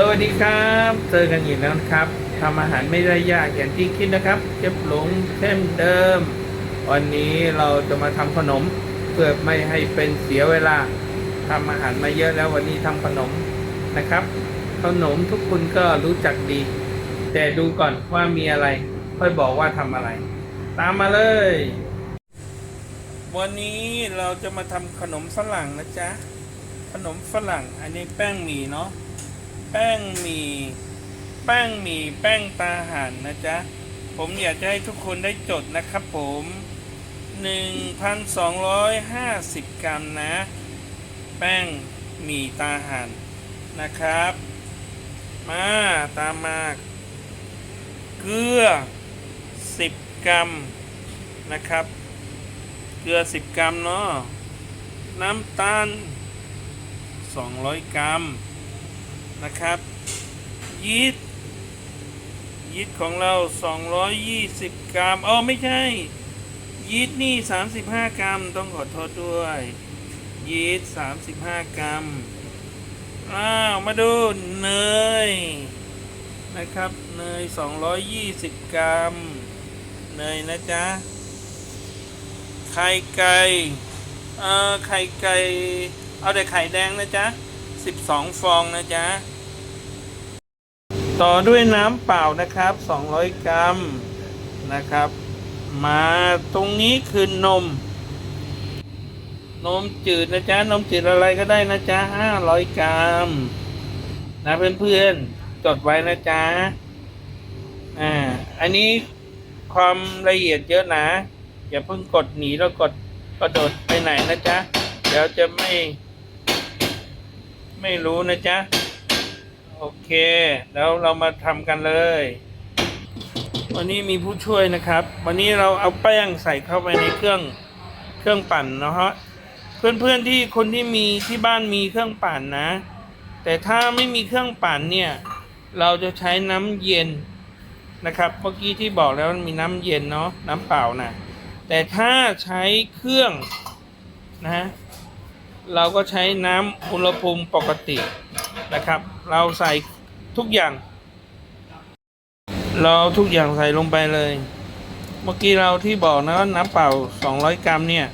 สวัสดีครับเจอกันอีกแล้วนะครับทำอาหารไม่ได้ยากอย่างที่คิดนะครับเจ็บหลงเช่นเดิม วันนี้เราจะมาทำขนม เพื่อไม่ให้เป็นเสียเวลาทำอาหารมาเยอะแล้ววันนี้ทำขนมนะครับ ขนมทุกคนก็รู้จักดี แต่ดูก่อนว่ามีอะไร ค่อยบอกว่าทำอะไร ตามมาเลย วันนี้เราจะมาทำขนมฝรั่งนะจ๊ะขนมฝรั่งอันนี้แป้งหมี่เนาะ แป้งหมี่แป้งหมี่แป้งตาห่านนะจ๊ะ ผมอยากจะให้ทุกคนได้จดนะครับผม 1,250 กรัมนะ แป้งหมี่ตาห่านนะครับ มาตามมาเกลือ 10 กรัมนะครับ เกลือ 10 กรัมเนาะน้ำตาล 200 กรัม นะครับยีสต์ยีสต์ของเรา 220 กรัมอ๋อไม่ใช่ยีสต์นี่ 35 กรัมต้องขอโทษด้วยยีสต์35 กรัมอ้าวมาดูเนยนะครับเนย 220 กรัม เนยนะจ๊ะ ไข่ไก่ เอ่อ ไข่ไก่ เอาแต่ไข่แดงนะจ๊ะ 12 ฟองนะจ๊ะ ต่อด้วยน้ำเปล่านะครับ 200 กรัมนะครับ มาตรงนี้คือนม นมจืดนะจ๊ะ นมจืดอะไรก็ได้นะจ๊ะ 500 กรัม นะเพื่อนๆ จดไว้นะจ๊ะ อ่า อันนี้ความละเอียดเยอะนะ อย่าเพิ่งกดหนีแล้วกดกระโดดไปไหนนะจ๊ะ เดี๋ยวจะไม่ ไม่รู้นะจ๊ะ โอเค แล้วเรามาทำกันเลย วันนี้มีผู้ช่วยนะครับ วันนี้เราเอาแป้งใส่เข้าไปในเครื่องเครื่องปั่นนะฮะเพื่อนๆที่คนที่มีที่บ้านมีเครื่องปั่นนะ แต่ถ้าไม่มีเครื่องปั่นเนี่ย เราจะใช้น้ำเย็นนะครับเมื่อกี้ที่บอกแล้วมันมีน้ำเย็นเนาะน้ำเปล่านะแต่ถ้าใช้เครื่องนะ เราก็ใช้น้ำอุณหภูมิปกตินะครับ เราใส่ทุกอย่าง เราทุกอย่างใส่ลงไปเลย เมื่อกี้เราที่บอกนะว่าน้ำเปล่า 200 กรัมเนี่ย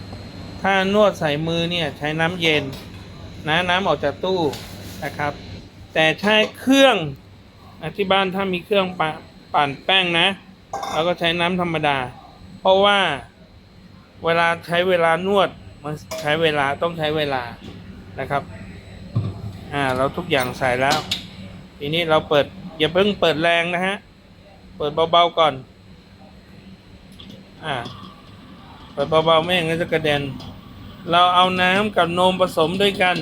ถ้านวดใส่มือเนี่ยใช้น้ำเย็นนะน้ำออกจากตู้นะครับ แต่ใช้เครื่องที่บ้านถ้ามีเครื่องปปั่นแป้งนะเราก็ใช้น้ำธรรมดา เพราะว่าเวลาใช้เวลานวด มันใช้เวลาต้องใช้เวลานะครับ อ่าเราทุกอย่างใส่แล้ว ทีนี้เราเปิดอย่าเพิ่งเปิดแรงนะฮะ เปิดเบาๆก่อน อ่า เปิดเบาๆไม่อย่างนั้นจะกระเด็น เราเอาน้ำกับนมผสมด้วยกัน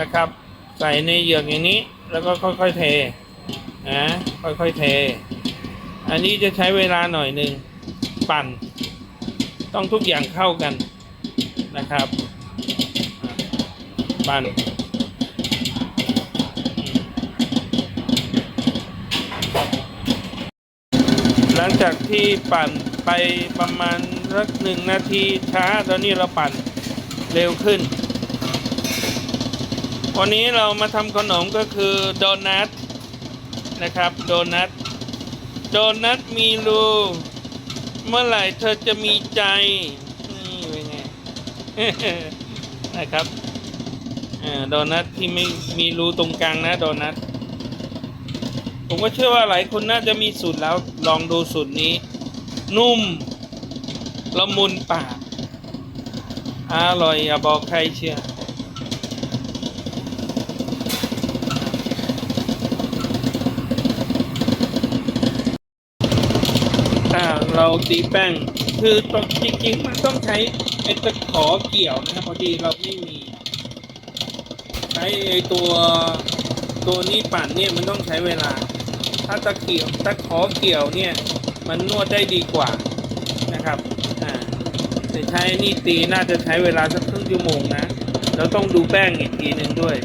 นะครับ ใส่ในเหยือกอย่างนี้ แล้วก็ค่อยๆเทนะค่อยๆเท อันนี้จะใช้เวลาหน่อยหนึ่งปั่น ต้องทุกอย่างเข้ากัน นะครับปั่นหลังจากที่ปั่นไปประมาณสักหนึ่งนาทีช้าตอนนี้เราปั่นเร็วขึ้น วันนี้เรามาทำขนมก็คือโดนัทนะครับโดนัทโดนัทมีรูเมื่อไหร่เธอจะมีใจ นะครับอ่าโดนัทที่ไม่มีรูตรงกลางนะโดนัทผมก็เชื่อว่าหลายคนน่าจะมีสูตรแล้วลองดูสูตรนี้ นุ่มละมุนปากอร่อยอย่าบอกใครเชื่อเราตีแป้ง คือตอนจริงๆมันต้องใช้ ไอ้ตะขอเกี่ยวนะครับพอดีเราไม่มีใช้ไอ้ตัวตัวนี้ปั่นเนี่ยมันต้องใช้เวลา ถ้าตะเกียวตะขอเกี่ยวเนี่ยมันนวดได้ดีกว่านะครับอ่าแต่ใช้นี่ตีน่าจะใช้เวลาสักครึ่งชั่วโมงนะเราต้องดูแป้งอีกทีหนึ่งด้วย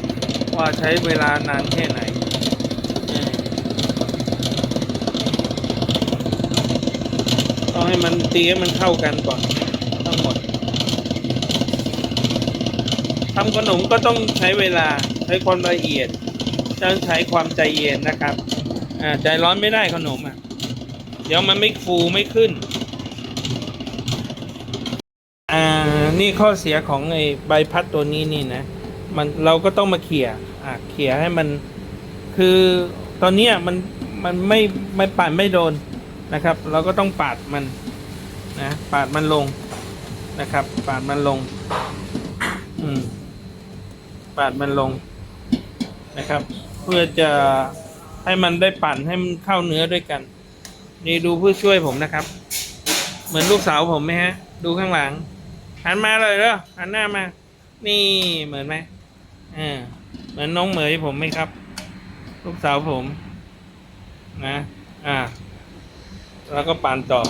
ว่าใช้เวลานานแค่ไหนต้องให้มันตีให้มันเข้ากันก่อนทั้งหมด ทำขนมก็ต้องใช้เวลาใช้ความละเอียดต้องใช้ความใจเย็นนะครับอ่าใจร้อนไม่ได้ขนมอะ เดี๋ยวมันไม่ฟูไม่ขึ้นอ่านี่ข้อเสียของไอ้ใบพัดตัวนี้นี่นะ มันเราก็ต้องมาเขี่ยอ่าเขี่ยให้มันคือตอนเนี้มันมันไม่ไม่ปาดไม่โดนนะครับ เราก็ต้องปาดมันนะปาดมันลงนะครับ ปาดมันลง อืม ปาดมันลงนะครับ เพื่อจะให้มันได้ปั่นให้มันเข้าเนื้อด้วยกัน นี่ดูผู้ช่วยผมนะครับ เหมือนลูกสาวผมไหมฮะ ดูข้างหลังหันมาเลยเหรอหันหน้ามา นี่เหมือนไหมอ่าเหมือนน้องเหมยผมไหมครับ ลูกสาวผมนะอ่า แล้วก็ปั่นต่อ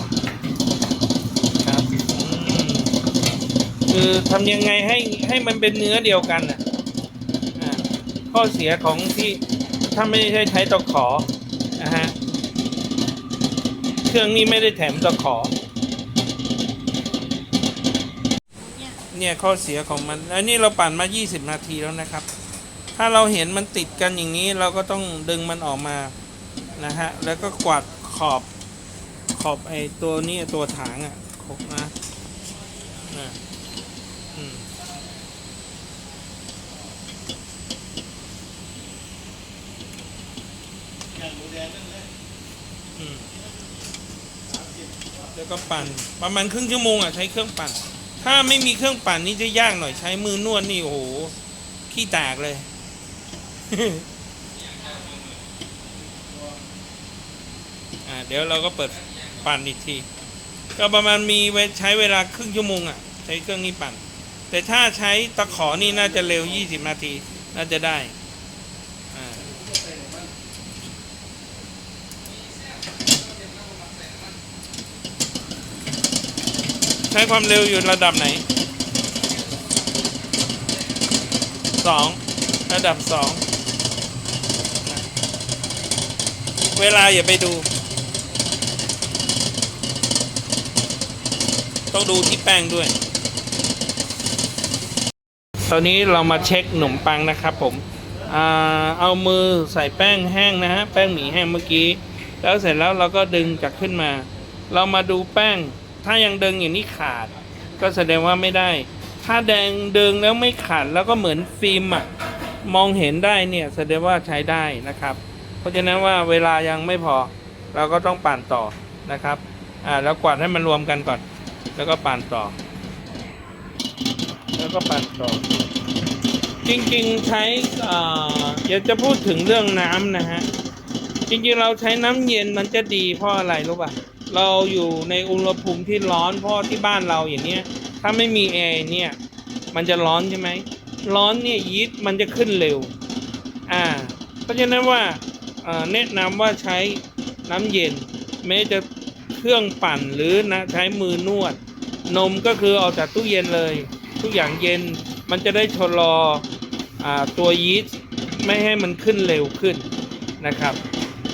ครับคือทำยังไงให้ให้มันเป็นเนื้อเดียวกันอะอ่า ข้อเสียของที่ถ้าไม่ใช่ใช้ตะขอนะฮะเครื่องนี้ไม่ได้แถมตะขอ เนี่ยข้อเสียของมัน อันนี้เราปั่นมา 20 นาทีแล้วนะครับ ถ้าเราเห็นมันติดกันอย่างนี้เราก็ต้องดึงมันออกมานะฮะ แล้วก็กวาดขอบขอบไอ้ตัวนี้ตัวถางอะขบนะนะอืม อืม แล้วก็ปั่นประมาณครึ่งชั่วโมงอะใช้เครื่องปั่น ถ้าไม่มีเครื่องปั่นนี่จะยากหน่อยใช้มือนวดนี่โอ้โหขี้แตกเลยอ่าเดี๋ยวเราก็เปิดปั่นอีกที ก็ประมาณมีใช้เวลาครึ่งชั่วโมงอะ ใช้เครื่องนี้ปั่น แต่ถ้าใช้ตะขอนี่น่าจะเร็ว 20 นาที น่าจะได้ ใช้ความเร็วอยู่ระดับไหนสองระดับสองเวลาอย่าไปดู ต้องดูที่แป้งด้วย ตอนนี้เรามาเช็คขนมปังนะครับผมเอามือใส่แป้งแห้งนะฮะ แป้งหมี่แห้งเมื่อกี้ แล้วเสร็จแล้วเราก็ดึงจากขึ้นมา เรามาดูแป้ง ถ้ายังดึงอย่างนี้ขาด ก็แสดงว่าไม่ได้ ถ้าแดงดึงแล้วไม่ขาดแล้วก็เหมือนฟิล์มอะมองเห็นได้เนี่ยแสดงว่าใช้ได้นะครับ เพราะฉะนั้นว่าเวลายังไม่พอ เราก็ต้องปั่นต่อนะครับอ่าแล้วกวาดให้มันรวมกันก่อน แล้วก็ปั่นต่อ แล้วก็ปั่นต่อ จริงๆใช้อ่าอยากจะพูดถึงเรื่องน้ำนะฮะจริงๆเราใช้น้ำเย็นมันจะดีเพราะอะไรรู้ป่ะ เราอยู่ในอุณหภูมิที่ร้อนเพราะที่บ้านเราอย่างเนี้ยถ้าไม่มีแอร์เนี่ย มันจะร้อนใช่ไหมร้อนเนี่ยยีสต์มันจะขึ้นเร็วอ่าเพราะฉะนั้นว่าเอ่อแนะนำว่าใช้น้ำเย็นแม้จะเครื่องปั่นหรือนะใช้มือนวด นมก็คือเอาจากตู้เย็นเลย ทุกอย่างเย็นมันจะได้ชะลออ่าตัวยีสต์ไม่ให้มันขึ้นเร็วขึ้นนะครับ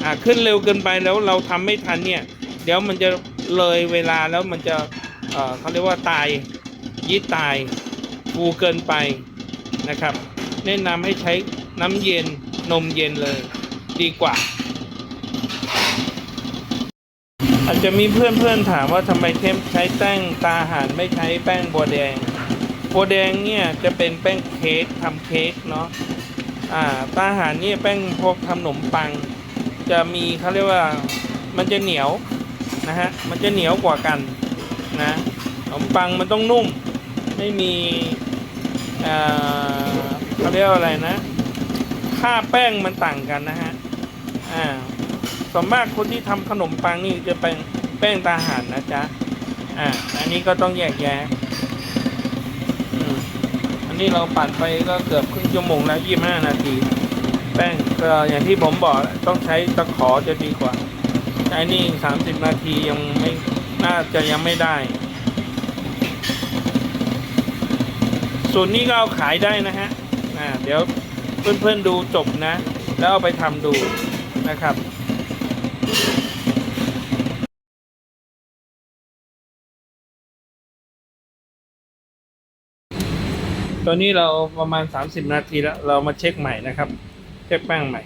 อ่าขึ้นเร็วเกินไปแล้วเราทำไม่ทันเนี่ย เดี๋ยวมันจะเลยเวลาแล้วมันจะเเขาเรียกว่าตายยีสต์ตายฟูเกินไปนะครับ แนะนำให้ใช้น้ำเย็นนมเย็นเลยดีกว่า อาจจะมีเพื่อนๆถามว่าทำไมเทมใช้แป้งตาหารไม่ใช้แป้งบัวแดงบัวแดงเนี่ยจะเป็นแป้งเค้กทำเค้กเนาะอ่าตาหารเนี่ยแป้งพวกทำขนมปัง จะมีเขาเรียกว่ามันจะเหนียว นะฮะ มันจะเหนียวกว่ากันนะขนมปังมันต้องนุ่ม ไม่มีอ่าเขาเรียกว่าอะไรนะ ค่าแป้งมันต่างกันนะฮะ อ่าส่วนมากคนที่ทำขนมปังนี่จะเป็นแป้งตาหานนะจ๊ะ อ่า อันนี้ก็ต้องแยกแยะอันนี้เราปั่นไปก็เกือบครึ่งชั่วโมงแล้วยี่ห้านาที แป้งก็อย่างที่ผมบอกต้องใช้ตะขอจะดีกว่า ช้นี่สามสิบนาทียังไม่น่าจะยังไม่ได้ ส่วนนี้ก็เอาขายได้นะฮะอ่าเดี๋ยวเพื่อนๆดูจบนะ แล้วเอาไปทำดูนะครับตอนนี้เราประมาณ 30 นาทีแล้ว เรามาเช็คใหม่นะครับ เช็คแป้งใหม่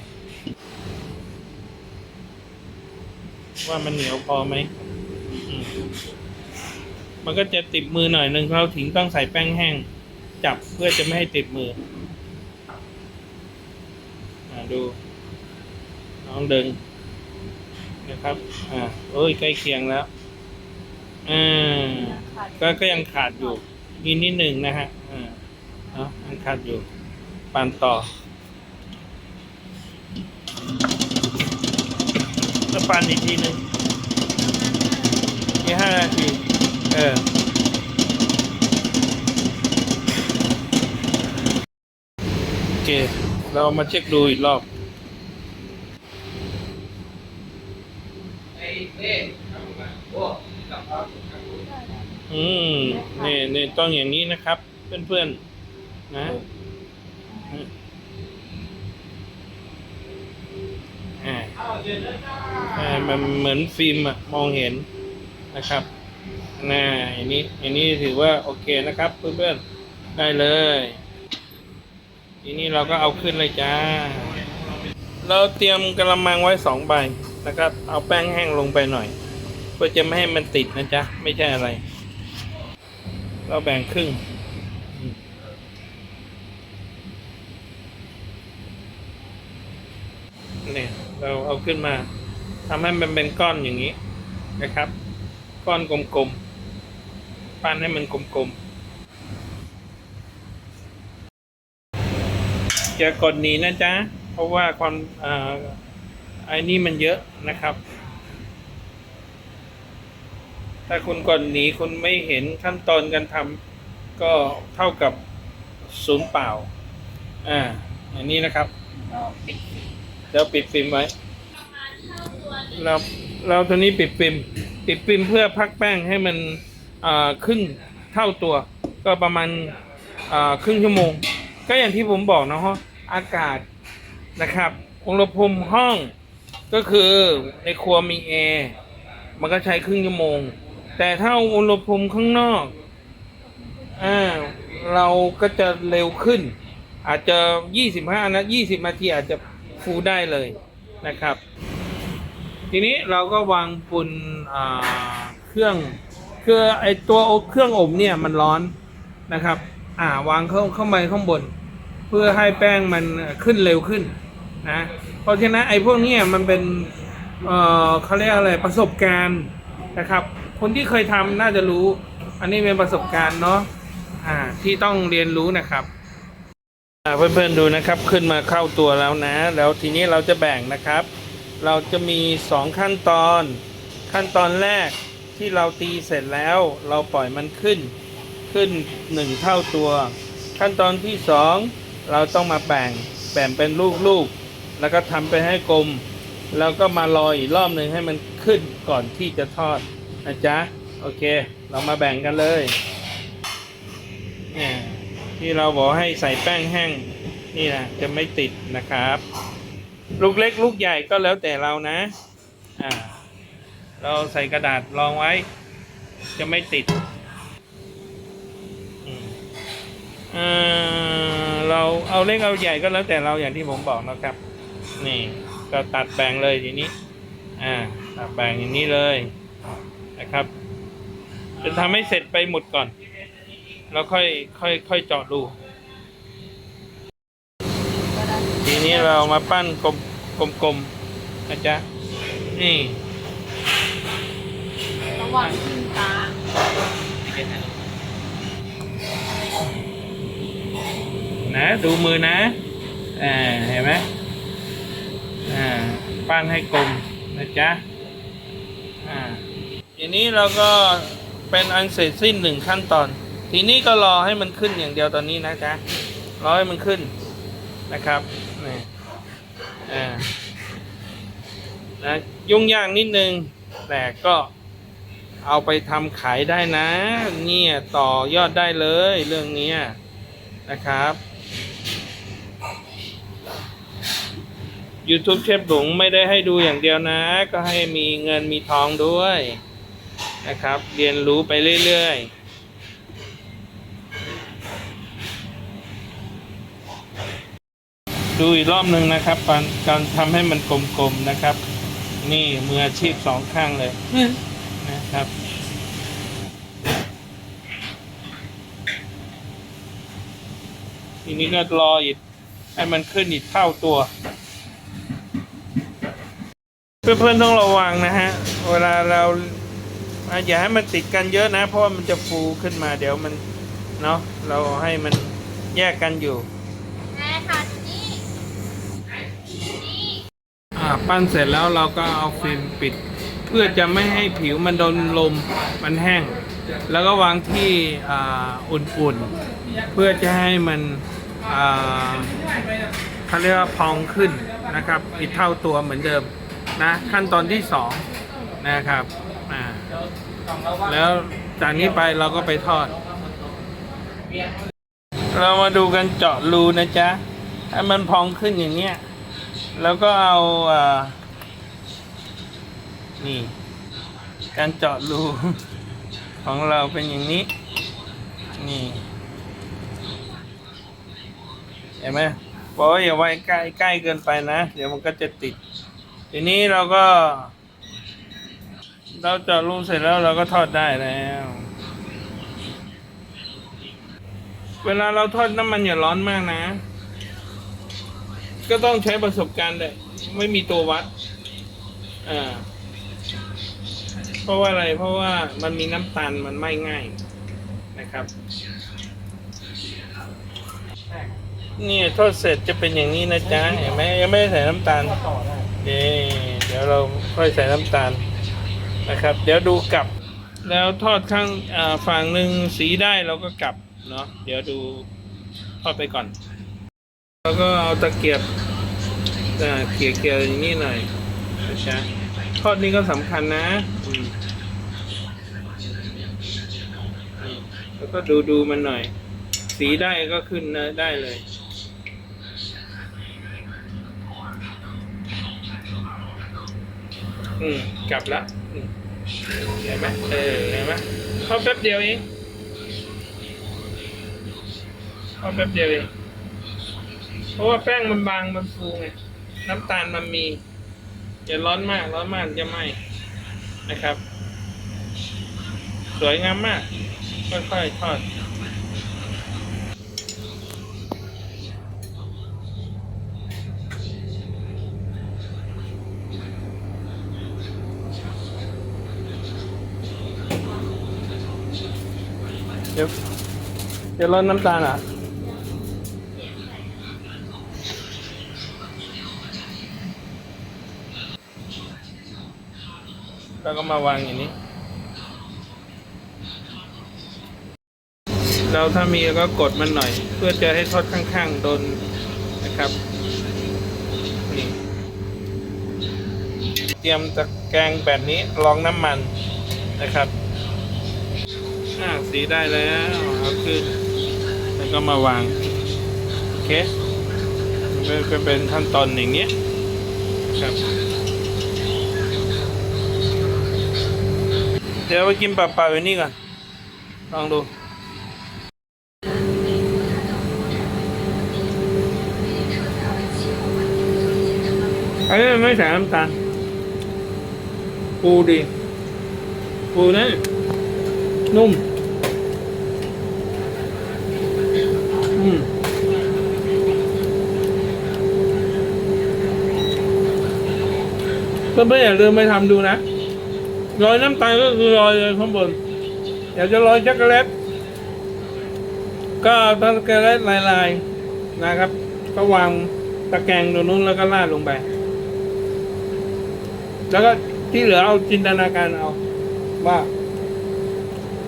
ว่ามันเหนียวพอไหม มันก็จะติดมือหน่อยหนึ่งเราถึงต้องใส่แป้งแห้ง จับเพื่อจะไม่ให้ติดมืออ่าดูน้องดึงนะครับ อ่าโอ้ยใกล้เคียงแล้วอ่าก็ก็ยังขาดอยู่มีนิดหนึ่งนะฮะอ่าเนาะยังขาดอยู่ปานต่อ ปานอีกทีหนึ่งอีห้านาทีเออโอเค เรามาเช็คดูอีกรอบอืมนี่นี่ต้องอย่างนี้นะครับ เพื่อนๆ นะอ่าอ่า มันเหมือนฟิล์มอะมองเห็นนะครับน่าอย่างนี้อย่างนี้ถือว่าโอเคนะครับเพื่อนๆได้เลย ทีนี้เราก็เอาขึ้นเลยจ้า เราเตรียมกระมังไว้สองใบนะครับเอาแป้งแห้งลงไปหน่อย เพื่อจะไม่ให้มันติดนะจ๊ะ ไม่ใช่อะไร เราแบ่งครึ่งเนี่ย เราเอาขึ้นมาทำให้มันเป็นก้อนอย่างนี้นะครับ ก้อนกลมๆปั้นให้มันกลมๆอย่ากดหนีนะจ๊ะ เพราะว่าความอ่าไอ้นี่มันเยอะนะครับ ถ้าคุณก่อนหนีคุณไม่เห็นขั้นตอนการทำก็เท่ากับศูนย์เปล่า อ่า อันนี้นะครับ เดี๋ยวปิดฟิล์มไว้เราเราตัวนี้ปิดฟิล์มปิดฟิล์มเพื่อพักแป้งให้มันอ่าครึ่งเท่าตัว ก็ประมาณอ่าครึ่งชั่วโมง ก็อย่างที่ผมบอกนะฮะอากาศนะครับอุณหภูมิห้องก็คือในครัวมีแอร์มันก็ใช้ครึ่งชั่วโมง แต่ถ้าอุณหภูมิข้างนอกอ่าเราก็จะเร็วขึ้น อาจจะ 25 นะ 20 นาทีอาจจะ ฟูได้เลยนะครับ ทีนี้เราก็วางบนอ่าเครื่องคือไอตัวเครื่องอบเนี่ยมันร้อนนะครับ อ่าวางเข้าเข้าไปข้างบน เพื่อให้แป้งมันขึ้นเร็วขึ้นนะเพราะฉะนั้นไอพวกนี้มันเป็นเออเขาเรียกอะไรประสบการณ์นะครับ คนที่เคยทำน่าจะรู้ อันนี้เป็นประสบการณ์เนาะอ่าที่ต้องเรียนรู้นะครับ เพื่อนๆดูนะครับขึ้นมาเข้าตัวแล้วนะ แล้วทีนี้เราจะแบ่งนะครับ เราจะมีสองขั้นตอน ขั้นตอนแรกที่เราตีเสร็จแล้ว เราปล่อยมันขึ้นขึ้นหนึ่งเท่าตัว ขั้นตอนที่สองเราต้องมาแบ่งแบ่งเป็นลูกๆ แล้วก็ทำไปให้กลม แล้วก็มารออีกรอบหนึ่งให้มันขึ้นก่อนที่จะทอดนะจ๊ะโอเค เรามาแบ่งกันเลยเนี่ย ที่เราบอกให้ใส่แป้งแห้งนี่นะจะไม่ติดนะครับ ลูกเล็กลูกใหญ่ก็แล้วแต่เรานะอ่าเราใส่กระดาษรองไว้ จะไม่ติดอ่าเราเอาเล็กเอาใหญ่ก็แล้วแต่เราอย่างที่ผมบอกนะครับ นี่ก็ตัดแบ่งเลยทีนี้อ่าตัดแบ่งอย่างนี้เลยนะครับจนทำให้เสร็จไปหมดก่อน แล้วค่อยค่อยค่อยเจาะดูทีนี้เรามาปั้นกลมกลมกลมๆนะจ๊ะนี่ระวังทิ่มตานะดูมือนะอ่าเห็นไหมอ่าปั้นให้กลมนะจ๊ะอ่าทีนี้เราก็เป็นอันเสร็จสิ้นหนึ่งขั้นตอน ทีนี้ก็รอให้มันขึ้นอย่างเดียวตอนนี้นะจ๊ะรอให้มันขึ้นนะครับนี่อ่านะยุ่งยากนิดนึง แต่ก็เอาไปทำขายได้นะ เนี่ยต่อยอดได้เลยเรื่องนี้นะครับ YouTube เชฟหลงไม่ได้ให้ดูอย่างเดียวนะ ก็ให้มีเงินมีทองด้วยนะครับ เรียนรู้ไปเรื่อย ๆ ดูอีกรอบหนึ่งนะครับการการทำให้มันกลมๆนะครับ นี่มืออาชีพสองข้างเลยนะครับทีนี้ก็รออีกให้มันขึ้นอีกเท่าตัว เพื่อนๆต้องระวังนะฮะ เวลาเราอย่าให้มันติดกันเยอะนะ เพราะว่ามันจะฟูขึ้นมาเดี๋ยวมันเนาะเราให้มันแยกกันอยู่ แม่ค่ะนี่ อ่า ปั้นเสร็จแล้วเราก็เอาฟิล์มปิด เพื่อจะไม่ให้ผิวมันโดนลมมันแห้ง แล้วก็วางที่ออุ่นๆ เพื่อจะให้มันเขาเรียกว่าพองขึ้นนะครับอีกเท่าตัวเหมือนเดิมนะขั้นตอนที่สองนะครับแล้วจากนี้ไปเราก็ไปทอด เรามาดูกันเจาะรูนะจ๊ะให้มันพองขึ้นอย่างเนี้ย แล้วก็เอาอ่านี่ การเจาะรูของเราเป็นอย่างนี้ นี่เห็นไหมบอกว่าอย่าไว้ใกล้ใกล้เกินไปนะ เดี๋ยวมันก็จะติด ทีนี้เราก็ เราเจาะรูเสร็จแล้วเราก็ทอดได้แล้ว เวลาเราทอดน้ำมันอย่าร้อนมากนะ ก็ต้องใช้ประสบการณ์เลยไม่มีตัววัด อ่า เพราะว่าอะไร เพราะว่ามันมีน้ำตาลมันไม่ง่ายนะครับ เนี่ยทอดเสร็จจะเป็นอย่างนี้นะจ๊ะเห็นไหมยังไม่ได้ใส่น้ำตาลเดี๋ยวเดี๋ยวเราค่อยใส่น้ำตาลนะครับ เดี๋ยวดูกลับ แล้วทอดข้างฝั่งหนึ่งสีได้เราก็กลับเนาะเดี๋ยวดูทอดไปก่อน แล้วก็เอาตะเกียบ เกี่ยเกี่ยอย่างนี้หน่อยนะจ๊ะทอดนี่ก็สำคัญนะแล้วก็ดูดูมันหน่อย สีได้ก็ขึ้นนะได้เลยอืมกลับละเห็นไหมเออเห็นไหมทอดแป๊บเดียวเองทอดแป๊บเดียวเองเพราะว่าแป้งมันบางมันฟูไง น้ำตาลมันมีอย่าร้อนมากร้อนมากจะไหมนะครับ สวยงามมาก ค่อยๆทอดเดี๋ยวเดี๋ยวร้อนน้ำตาลอะ แล้วก็มาวางอย่างนี้ เราถ้ามีก็กดมันหน่อย เพื่อจะให้ทอดข้างๆโดนนะครับนี่เตรียมตะแกรงแบบนี้รองน้ำมันนะครับอ่าสีได้แล้วเอาขึ้นแล้วก็มาวางโอเคเป็นเป็นเป็นขั้นตอนอย่างเงี้ยครับ ดี๋ยวไปกินเปล่าๆอย่นี้ก่อน ลองดู อันนี้ไม่ใส่น้ำตาลปูดีปูนะนุ่ม อืมเพื่อนๆอย่าลืมไปทำดูนะ โรยน้ำตาลก็คือรยเลยข้างบนอยากจะโรยช็อกโกแลตก็เอาช็อกโกแลตลายๆนะครับ ก็วางตะแกรงตรงนู้นแล้วก็ราดลงไป แล้วก็ที่เหลือเอาจินตนาการเอา ว่า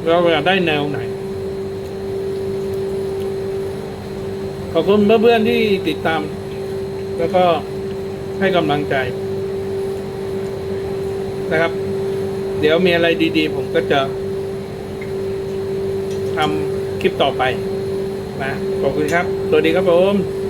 เราอยากได้แนวไหน ขอบคุณเพื่อนๆที่ติดตาม แล้วก็ให้กำลังใจนะครับ เดี๋ยวมีอะไรดีๆ ผมก็จะทำคลิปต่อไปนะขอบคุณครับ สวัสดีครับผม